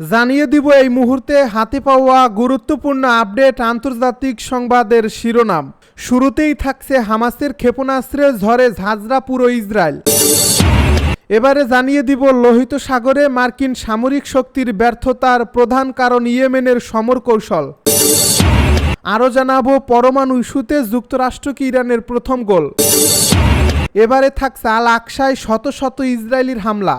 জানিয়ে দিব এই মুহূর্তে হাতে পাওয়া গুরুত্বপূর্ণ আপডেট আন্তর্জাতিক সংবাদের শিরোনাম। শুরুতেই থাকছে হামাসের ক্ষেপণাস্ত্রের ঝড়ে ঝাঁঝরা পুরো ইসরায়েল। এবারে জানিয়ে দিব লোহিত সাগরে মার্কিন সামরিক শক্তির ব্যর্থতার প্রধান কারণ ইয়েমেনের সমর কৌশল আরও জানাব পরমাণু ইস্যুতে যুক্তরাষ্ট্রকে ইরানের প্রথম গোল। এবারে থাকছে আল আকসায় শত শত ইসরায়েলির হামলা।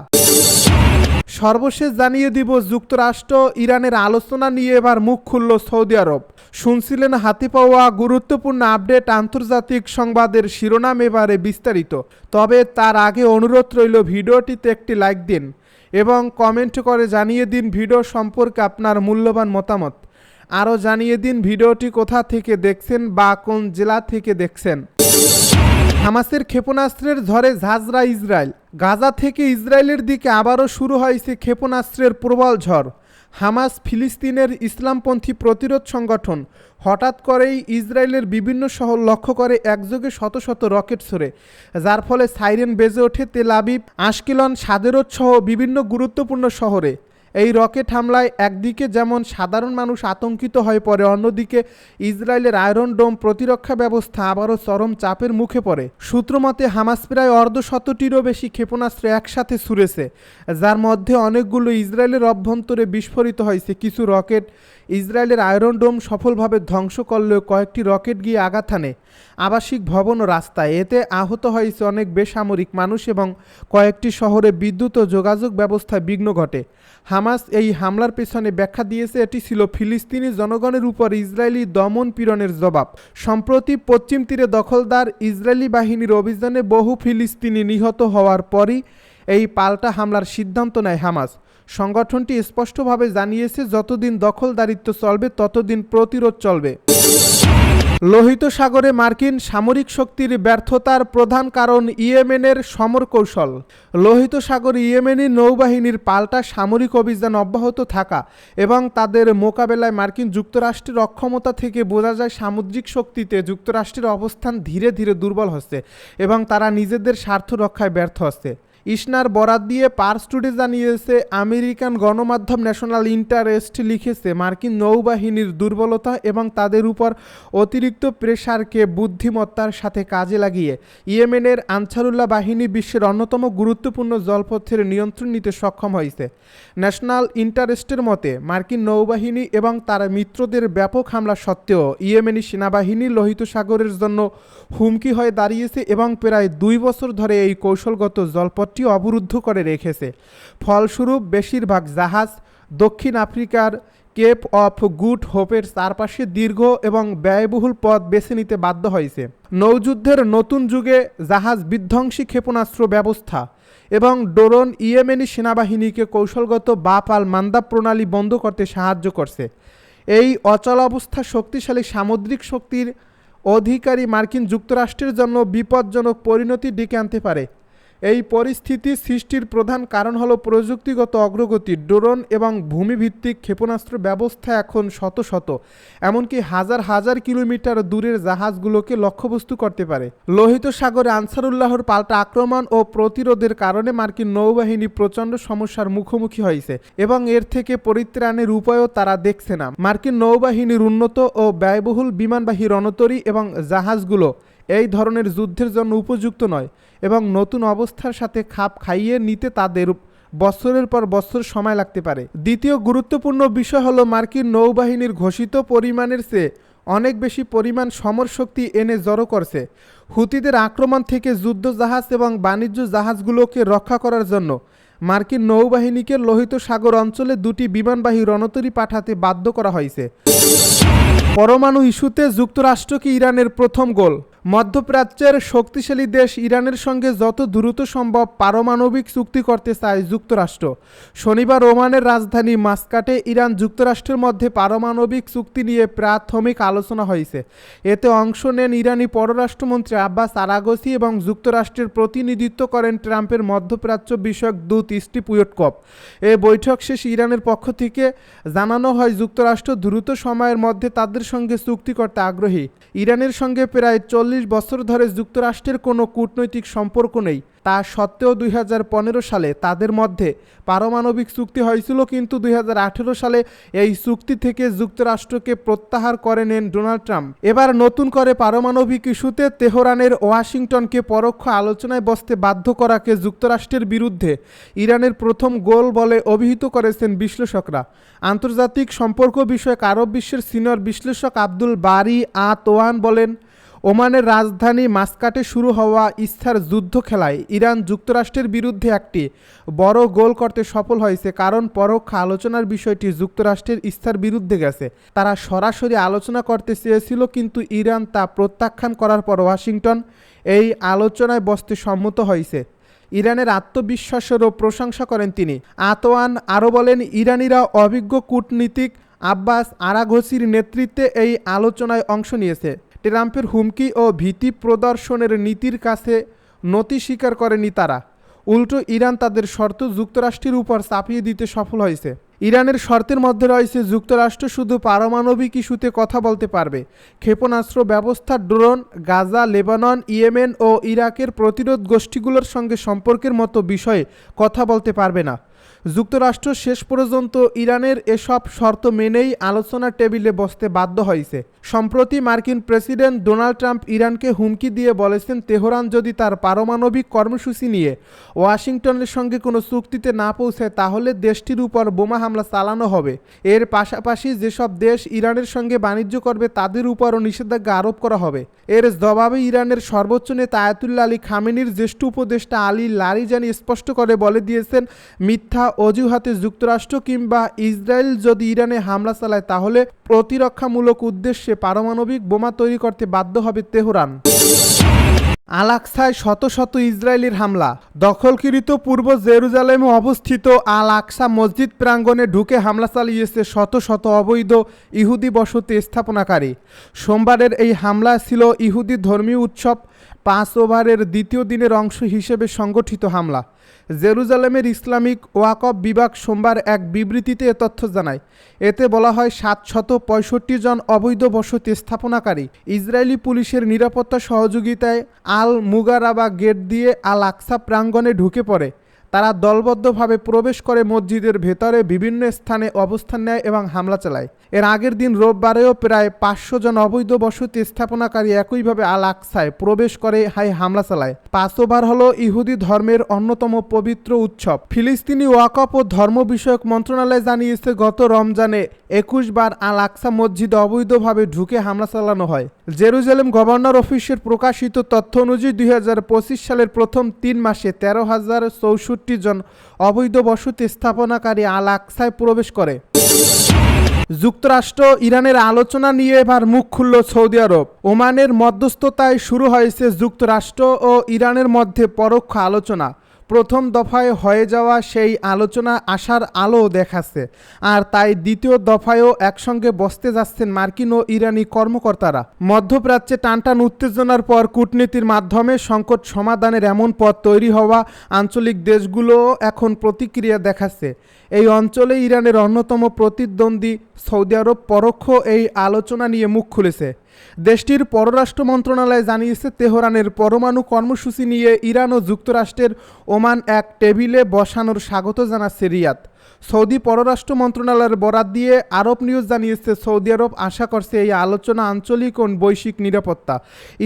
সর্বশেষ জানিয়ে দিব যুক্তরাষ্ট্র ইরানের আলোচনা নিয়ে এবার মুখ খুলল সৌদি আরব। শুনছিলেন হাতে পাওয়া গুরুত্বপূর্ণ আপডেট আন্তর্জাতিক সংবাদের শিরোনাম এবারে বিস্তারিত। তবে তার আগে অনুরোধ রইল ভিডিওটিতে একটি লাইক দিন এবং কমেন্ট করে জানিয়ে দিন ভিডিও সম্পর্কে আপনার মূল্যবান মতামত। আরও জানিয়ে দিন ভিডিওটি কোথা থেকে দেখছেন বা কোন জেলা থেকে দেখছেন। হামাসের ক্ষেপণাস্ত্রের ঝড়ে ঝাঁঝরা ইসরায়েল। গাজা থেকে ইসরায়েলের দিকে আবারও শুরু হয়েছে ক্ষেপণাস্ত্রের প্রবল ঝড়। হামাস ফিলিস্তিনের ইসলামপন্থী প্রতিরোধ সংগঠন হঠাৎ করেই ইসরায়েলের বিভিন্ন শহর লক্ষ্য করে একযোগে শত শত রকেট ছড়ে, যার ফলে সাইরেন বেজে ওঠে তেল আবিব, আশকিলন সাদেরত সহ বিভিন্ন গুরুত্বপূর্ণ শহরে। এই রকেট হামলায় একদিকে যেমন সাধারণ মানুষ আতঙ্কিত হয়ে পড়ে, অন্যদিকে ইসরায়েলের আয়রন ডোম প্রতিরক্ষা ব্যবস্থা আবারও চরম চাপের মুখে পড়ে। সূত্রমতে, হামাস প্রায় অর্ধশতটিরও বেশি ক্ষেপণাস্ত্র একসাথে ছুড়েছে, যার মধ্যে অনেকগুলো ইসরায়েলের অভ্যন্তরে বিস্ফোরিত হয়েছে। কিছু রকেট ইসরায়েলের আয়রন ডোম সফলভাবে ধ্বংস করলেও কয়েকটি রকেট গিয়ে আঘাত হানে। আবাসিক ভবন ও রাস্তায় এতে আহত হয়েছে অনেক বেসামরিক মানুষ এবং কয়েকটি শহরে বিদ্যুৎ ও যোগাযোগ ব্যবস্থায় বিঘ্ন ঘটে। হামাস এই হামলার পেছনে ব্যাখ্যা দিয়েছে, এটি ছিল ফিলিস্তিনি জনগণের উপর ইসরায়েলি দমন পীড়নের জবাব। সম্প্রতি পশ্চিম তীরে দখলদার ইসরায়েলি বাহিনীর অভিযানে বহু ফিলিস্তিনি নিহত হওয়ার পরই এই পাল্টা হামলার সিদ্ধান্ত নেয় হামাস। সংগঠনটি স্পষ্টভাবে জানিয়েছে, যতদিন দখলদারিত্ব চলবে, ততদিন প্রতিরোধ চলবে। লোহিত সাগরে মার্কিন সামরিক শক্তির ব্যর্থতার প্রধান কারণ ইয়েমেনের সমর কৌশল লোহিত সাগর ইয়েমেনি নৌবাহিনীর পাল্টা সামরিক অভিযান অব্যাহত থাকা এবং তাদের মোকাবেলায় মার্কিন যুক্তরাষ্ট্রের অক্ষমতা থেকে বোঝা যায় সামুদ্রিক শক্তিতে যুক্তরাষ্ট্রের অবস্থান ধীরে ধীরে দুর্বল হচ্ছে এবং তারা নিজেদের স্বার্থ রক্ষায় ব্যর্থ হচ্ছে। ইসনার বরাত দিয়ে পার্স টুডে জানিয়েছে আমেরিকান গণমাধ্যম ন্যাশনাল ইন্টারেস্ট লিখেছে, মার্কিন নৌবাহিনীর দুর্বলতা এবং তাদের উপর অতিরিক্ত প্রেশারকে বুদ্ধিমত্তার সাথে কাজে লাগিয়ে ইয়েমেনের আনসারুল্লাহ বাহিনী বিশ্বের অন্যতম গুরুত্বপূর্ণ জলপথের নিয়ন্ত্রণ নিতে সক্ষম হয়েছে। ন্যাশনাল ইন্টারেস্টের মতে, মার্কিন নৌবাহিনী এবং তার মিত্রদের ব্যাপক হামলা সত্ত্বেও ইয়েমেনি সেনাবাহিনী লোহিত সাগরের জন্য হুমকি হয়ে দাঁড়িয়েছে এবং প্রায় দুই বছর ধরে এই কৌশলগত জলপথ পথটি অবরুদ্ধ করে রেখেছে। ফলস্বরূপ, বেশিরভাগ জাহাজ দক্ষিণ আফ্রিকার কেপ অফ গুড হোপের চারপাশে দীর্ঘ এবং ব্যয়বহুল পথ বেছে নিতে বাধ্য হয়েছে। নৌযুদ্ধের নতুন যুগে জাহাজ বিধ্বংসী ক্ষেপণাস্ত্র ব্যবস্থা এবং ডোরন ইয়েমেনি সেনাবাহিনীকে কৌশলগত বাপাল মান্দা প্রণালী বন্ধ করতে সাহায্য করছে। এই অচল অবস্থা শক্তিশালী সামুদ্রিক শক্তির অধিকারী মার্কিন যুক্তরাষ্ট্রের জন্য বিপজ্জনক পরিণতি ডেকে আনতে পারে। এই পরিস্থিতি সৃষ্টির প্রধান কারণ হলো প্রযুক্তিগত অগ্রগতি, ড্রোন এবং ভূমিভিত্তিক ক্ষেপণাস্ত্র ব্যবস্থা এখন শত শত, এমনকি হাজার হাজার কিলোমিটার দূরের জাহাজগুলোকে লক্ষ্যবস্তু করতে পারে। লোহিত সাগরে আনসারুল্লাহর পাল্টা আক্রমণ ও প্রতিরোধের কারণে মার্কিন নৌবাহিনী প্রচণ্ড সমস্যার মুখোমুখি হয়েছে এবং এর থেকে পরিত্রাণের উপায়ও তারা দেখছে না। মার্কিন নৌবাহিনীর উন্নত ও ব্যয়বহুল বিমানবাহী রণতরী এবং জাহাজগুলো এই ধরনের যুদ্ধের জন্য উপযুক্ত নয় এবং নতুন অবস্থার সাথে খাপ খাইয়ে নিতে তাদের বছরের পর বছর সময় লাগতে পারে। দ্বিতীয় গুরুত্বপূর্ণ বিষয় হলো মার্কিন নৌবাহিনীর ঘোষিত পরিমাণের চেয়ে অনেক বেশি পরিমাণ সমর শক্তি এনে জড়ো করছে। হুতিদের আক্রমণ থেকে যুদ্ধ জাহাজ এবং বাণিজ্য জাহাজগুলোকে রক্ষা করার জন্য মার্কিন নৌবাহিনীকে লোহিত সাগর অঞ্চলে দুটি বিমানবাহী রণতরী পাঠাতে বাধ্য করা হয়েছে। পরমাণু ইস্যুতে যুক্তরাষ্ট্রকে ইরানের প্রথম গোল? মধ্যপ্রাচ্যের শক্তিশালী দেশ ইরানের সঙ্গে যত দ্রুত সম্ভব পারমাণবিক চুক্তি করতে চায় যুক্তরাষ্ট্র। শনিবার ওমানের রাজধানী মাস্কাটে ইরান যুক্তরাষ্ট্রের মধ্যে পারমাণবিক চুক্তি নিয়ে প্রাথমিক আলোচনা হয়েছে। এতে অংশ নেন ইরানি পররাষ্ট্রমন্ত্রী আব্বাস আরাগসি এবং যুক্তরাষ্ট্রের প্রতিনিধিত্ব করেন ট্রাম্পের মধ্যপ্রাচ্য বিষয়ক দূত স্টিভ উইটকপ এ বৈঠক শেষে ইরানের পক্ষ থেকে জানানো হয়, যুক্তরাষ্ট্র দ্রুত সময়ের মধ্যে তাদের সঙ্গে চুক্তি করতে আগ্রহী। ইরানের সঙ্গে প্রায় চল্লিশ চল্লিশ বছর ধরে যুক্তরাষ্ট্রের কোনো কূটনৈতিক সম্পর্ক নেই। তা সত্ত্বেও দুই হাজার পনেরো সালে তাদের মধ্যে পারমাণবিক চুক্তি হয়েছিল, কিন্তু দুই হাজার আঠারো সালে এই চুক্তি থেকে যুক্তরাষ্ট্রকে প্রত্যাহার করে নেন ডোনাল্ড ট্রাম্প। এবার নতুন করে পারমাণবিক ইস্যুতে তেহরানের ওয়াশিংটনকে পরোক্ষ আলোচনায় বসতে বাধ্য করাকে যুক্তরাষ্ট্রের বিরুদ্ধে ইরানের প্রথম গোল বলে অভিহিত করেছেন বিশ্লেষকরা। আন্তর্জাতিক সম্পর্ক বিষয়ক আরব বিশ্বের সিনিয়র বিশ্লেষক আব্দুল বারি আ তোয়ান বলেন ওমানের রাজধানী মাস্কাটে শুরু হওয়া ইস্তার যুদ্ধ খেলায় ইরান যুক্তরাষ্ট্রের বিরুদ্ধে একটি বড় গোল করতে সফল হয়েছে কারণ পরোক্ষ আলোচনার বিষয়টি যুক্তরাষ্ট্রের ইস্তার বিরুদ্ধে গেছে। তারা সরাসরি আলোচনা করতে চেয়েছিল কিন্তু ইরান তা প্রত্যাখ্যান করার পর ওয়াশিংটন এই আলোচনায় বসতে সম্মত হয়েছে। ইরানের আত্মবিশ্বাসেরও প্রশংসা করেন তিনি। আতোয়ান আরও বলেন, ইরানিরা অভিজ্ঞ কূটনীতিক আব্বাস আরাঘসির নেতৃত্বে এই আলোচনায় অংশ নিয়েছে। ট্রাম্পের হুমকি ও ভীতি প্রদর্শনের নীতির কাছে নতি স্বীকার করেনি তারা। উল্টো ইরান তাদের শর্ত যুক্তরাষ্ট্রের উপর চাপিয়ে দিতে সফল হয়েছে। ইরানের শর্তের মধ্যে রয়েছে, যুক্তরাষ্ট্র শুধু পারমাণবিক ইস্যুতে কথা বলতে পারবে। ক্ষেপণাস্ত্র ব্যবস্থা, ড্রোন, গাজা, লেবানন, ইয়েমেন ও ইরাকের প্রতিরোধ গোষ্ঠীগুলোর সঙ্গে সম্পর্কের মতো বিষয়ে কথা বলতে পারবে না। যুক্তরাষ্ট্র শেষ পর্যন্ত ইরানের এসব শর্ত মেনেই আলোচনা টেবিলে বসতে বাধ্য হয়েছে। সম্প্রতি মার্কিন প্রেসিডেন্ট ডোনাল্ড ট্রাম্প ইরানকে হুমকি দিয়ে বলেছেন, তেহরান যদি তার পারমাণবিক কর্মসূচি নিয়ে ওয়াশিংটনের সঙ্গে কোনো চুক্তিতে না পৌঁছায়, তাহলে দেশটির উপর বোমা হামলা চালানো হবে। এর পাশাপাশি যেসব দেশ ইরানের সঙ্গে বাণিজ্য করবে, তাদের উপরও নিষেধাজ্ঞা আরোপ করা হবে। এর জবাবে ইরানের সর্বোচ্চ নেতা আয়াতুল্লা আলী খামেনির জ্যেষ্ঠ উপদেষ্টা আলী লারিজানি স্পষ্ট করে বলে দিয়েছেন, মিথ্যা অজুহাতে যুক্তরাষ্ট্র কিংবা ইসরায়েল যদি ইরানে হামলা চালায়, তাহলে প্রতিরক্ষামূলক উদ্দেশ্যে পারমাণবিক বোমা তৈরি করতে বাধ্য হবে তেহরান। আলাক্সায় শত শত ইসরায়েলির হামলা। দখলকৃত পূর্ব জেরুজালেমে অবস্থিত আল আকসা মসজিদ প্রাঙ্গণে ঢুকে হামলা চালিয়েছে শত শত অবৈধ ইহুদি বসতি স্থাপনাকারী। সোমবারের এই হামলা ছিল ইহুদি ধর্মীয় উৎসব পাঁচ ওভারের দ্বিতীয় দিনের অংশ হিসেবে সংগঠিত হামলা। জেরুজালেমের ইসলামিক ওয়াকফ বিভাগ সোমবার এক বিবৃতিতে এ তথ্য জানায়। এতে বলা হয়, সাতশত পঁয়ষট্টি জন অবৈধ বসতি স্থাপনাকারী ইসরায়েলি পুলিশের নিরাপত্তা সহযোগিতায় আল মুগারাবা গেট দিয়ে আল আকসা প্রাঙ্গণে ঢুকে পড়ে। তারা দলবদ্ধভাবে প্রবেশ করে মসজিদের ভেতরে বিভিন্ন স্থানে অবস্থান নেয় এবং হামলা চালায়। এর আগের দিন রোববারেও প্রায় পাঁচশো জন অবৈধ বসতি স্থাপনাকারী একইভাবে আল আকসায় প্রবেশ করে হাই হামলা চালায়। পাঁচ ওভার হল ইহুদি ধর্মের অন্যতম পবিত্র উৎসব। ফিলিস্তিনি ওয়াকফ ও ধর্ম বিষয়ক মন্ত্রণালয় জানিয়েছে, গত রমজানে একুশ বার আল আকসা মসজিদে অবৈধভাবে ঢুকে হামলা চালানো হয়। জেরুজালেম গভর্নর অফিসের প্রকাশিত তথ্য অনুযায়ী দুই হাজার পঁচিশ সালের প্রথম তিন মাসে তেরো হাজার চৌষট্টি জন অবৈধ বসতি স্থাপনাকারী আল আকসায় প্রবেশ করে। যুক্তরাষ্ট্র ইরানের আলোচনা নিয়ে এবার মুখ খুলল সৌদি আরব। ওমানের মধ্যস্থতায় শুরু হয়েছে যুক্তরাষ্ট্র ও ইরানের মধ্যে পরোক্ষ আলোচনা। প্রথম দফায় হয়ে যাওয়া সেই আলোচনা আসার আলো দেখাচ্ছে। আর তাই দ্বিতীয় দফায়ও একসঙ্গে বসতে যাচ্ছেন মার্কিন ও ইরানি কর্মকর্তারা। মধ্যপ্রাচ্যে টানটান উত্তেজনার পর কূটনীতির মাধ্যমে সংকট সমাধানের এমন পথ তৈরি হওয়া আঞ্চলিক দেশগুলোও এখন প্রতিক্রিয়া দেখাচ্ছে। এই অঞ্চলে ইরানের অন্যতম প্রতিদ্বন্দ্বী সৌদি আরব পরোক্ষ এই আলোচনা নিয়ে মুখ খুলেছে। দেশটির পররাষ্ট্র মন্ত্রণালয় জানিয়েছে, তেহরানের পরমাণু কর্মসূচি নিয়ে ইরান ও যুক্তরাষ্ট্রের ওমান এক টেবিলে বসানোর স্বাগত জানাচ্ছে রিয়াদ। সৌদি পররাষ্ট্র মন্ত্রণালয়ের বরাত দিয়ে আরব নিউজ জানিয়েছে, সৌদি আরব আশা করছে এই আলোচনা আঞ্চলিক ও বৈশ্বিক নিরাপত্তা,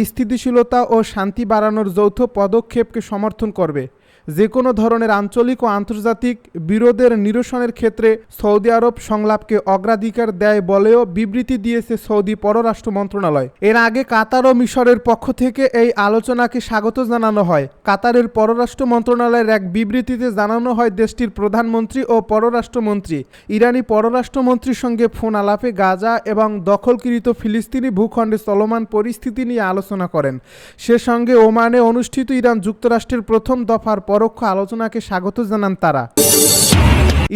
স্থিতিশীলতা ও শান্তি বাড়ানোর যৌথ পদক্ষেপকে সমর্থন করবে। যে কোনো ধরনের আঞ্চলিক ও আন্তর্জাতিক বিরোধের নিরসনের ক্ষেত্রে সৌদি আরব সংলাপকে অগ্রাধিকার দেয় বলেও বিবৃতি দিয়েছে সৌদি পররাষ্ট্র মন্ত্রণালয়। এর আগে কাতার ও মিশরের পক্ষ থেকে এই আলোচনাকে স্বাগত জানানো হয়। কাতারের পররাষ্ট্র মন্ত্রণালয়ের এক বিবৃতিতে জানানো হয়, দেশটির প্রধানমন্ত্রী ও পররাষ্ট্রমন্ত্রী ইরানি পররাষ্ট্রমন্ত্রীর সঙ্গে ফোন আলাপে গাজা এবং দখলকৃত ফিলিস্তিনি ভূখণ্ডে চলমান পরিস্থিতি নিয়ে আলোচনা করেন। সে সঙ্গে ওমানে অনুষ্ঠিত ইরান যুক্তরাষ্ট্রের প্রথম দফার পরোক্ষ আলোচনাকে স্বাগত জানান তারা।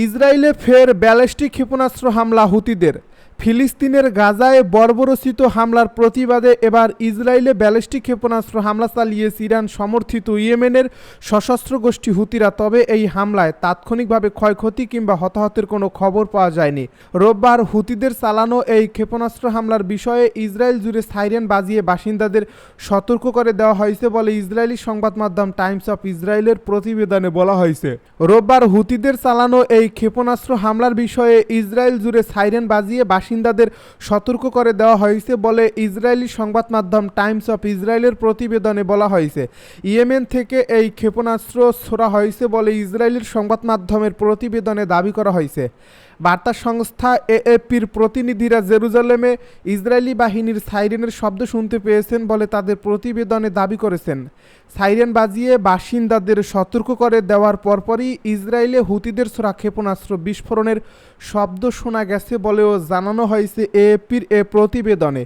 ইসরায়েলে ফের ব্যালিস্টিক ক্ষেপণাস্ত্র হামলা হুতিদের। ফিলিস্তিনের গাজায় বর্বরচিত হামলার প্রতিবাদে এবার ইসরায়েলে ব্যালিস্টিক ক্ষেপণাস্ত্র হামলা চালিয়েছে ইরান সমর্থিত ইয়েমেনের সশস্ত্র গোষ্ঠী হুতিরা। তবে এই হামলায় তাৎক্ষণিকভাবে ক্ষয়ক্ষতি কিংবা হতাহতের কোনো খবর পাওয়া যায়নি। রোববার হুতিদের চালানো এই ক্ষেপণাস্ত্র হামলার বিষয়ে ইসরায়েল জুড়ে সাইরেন বাজিয়ে বাসিন্দাদের সতর্ক করে দেওয়া হয়েছে বলে ইসরায়েলি সংবাদ মাধ্যম টাইমস অফ ইসরায়েলের প্রতিবেদনে বলা হয়েছে। রোববার হুতিদের চালানো এই ক্ষেপণাস্ত্র হামলার বিষয়ে ইসরায়েল জুড়ে সাইরেন বাজিয়ে বাসিন্দাদের সতর্ক করে দেওয়া হয়েছে বলে ইসরায়েলি সংবাদ মাধ্যম টাইমস অফ ইসরায়েলের প্রতিবেদনে বলা হয়েছে। ইয়েমেন থেকে এই ক্ষেপণাস্ত্র ছোড়া হয়েছে বলে ইসরায়েলের সংবাদ মাধ্যমের প্রতিবেদনে দাবি করা হয়েছে। বার্তা সংস্থা এএপির প্রতিনিধিরা জেরুজালেমে ইসরায়েলি বাহিনীর সাইরেনের শব্দ শুনতে পেয়েছেন বলে তাদের প্রতিবেদনে দাবি করেছেন। সাইরেন বাজিয়ে বাসিন্দাদের সতর্ক করে দেওয়ার পরপরই ইসরায়েলে হুতিদের ছোড়া ক্ষেপণাস্ত্র বিস্ফোরণের শব্দ শোনা গেছে বলেও জানানো হয়েছে এএপির এ প্রতিবেদনে।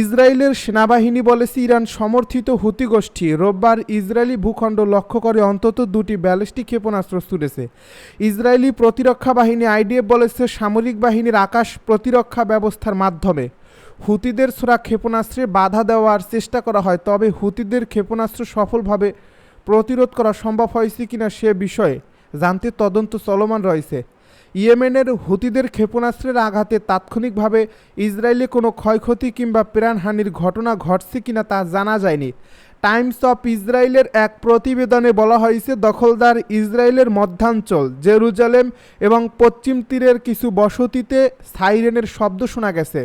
ইসরায়েলের সেনাবাহিনী বলেছে, ইরান সমর্থিত হুতি গোষ্ঠী রোববার ইসরায়েলি ভূখণ্ড লক্ষ্য করে অন্তত দুটি ব্যালিস্টিক ক্ষেপণাস্ত্র ছুড়েছে। ইসরায়েলি প্রতিরক্ষা বাহিনী আইডিএফ বলেছে, সামরিক বাহিনীর আকাশ প্রতিরক্ষা ব্যবস্থার মাধ্যমে হুতিদের ছোড়া ক্ষেপণাস্ত্রে বাধা দেওয়ার চেষ্টা করা হয়, তবে হুতিদের ক্ষেপণাস্ত্র সফলভাবে প্রতিরোধ করা সম্ভব হয়েছে কিনা সে বিষয়ে জানতে তদন্ত চলমান রয়েছে। ইয়েমেনের হুতিদের ক্ষেপণাস্ত্রের আঘাতে তাৎক্ষণিকভাবে ইসরায়েলে কোনো ক্ষয়ক্ষতি কিংবা প্রাণহানির ঘটনা ঘটছে কিনা তা জানা যায়নি। টাইমস অফ ইসরায়েলের এক প্রতিবেদনে বলা হয়েছে, দখলদার ইসরায়েলের মধ্যাঞ্চল, জেরুজালেম এবং পশ্চিম তীরের কিছু বসতিতে সাইরেনের শব্দ শোনা গেছে।